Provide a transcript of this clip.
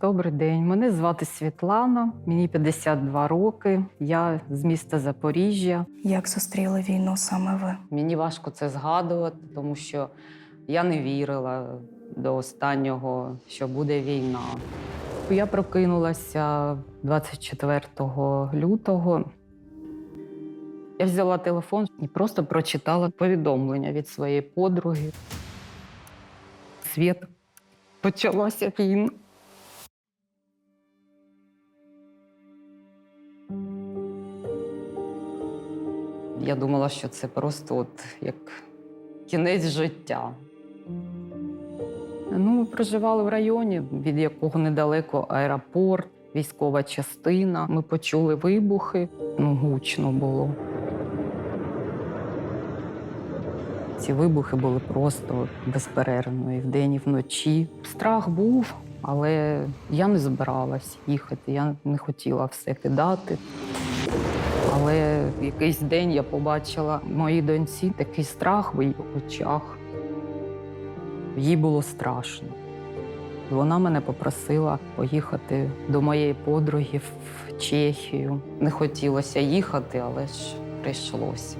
Добрий день, мене звати Світлана, мені 52 роки. Я з міста Запоріжжя. Як зустріли війну саме ви? Мені важко це згадувати, тому що я не вірила до останнього, що буде війна. Я прокинулася 24 лютого. Я взяла телефон і просто прочитала повідомлення від своєї подруги. Світ почалася війна. Я думала, що це просто от як кінець життя. Ну, ми проживали в районі, від якого недалеко аеропорт, військова частина. Ми почули вибухи, ну, гучно було. Ці вибухи були просто безперервно і вдень, і вночі. Страх був, але я не збиралась їхати. Я не хотіла все кидати. Якийсь день я побачила в моїй доньці такий страх в її очах. Їй було страшно. Вона мене попросила поїхати до моєї подруги в Чехію. Не хотілося їхати, але ж прийшлося.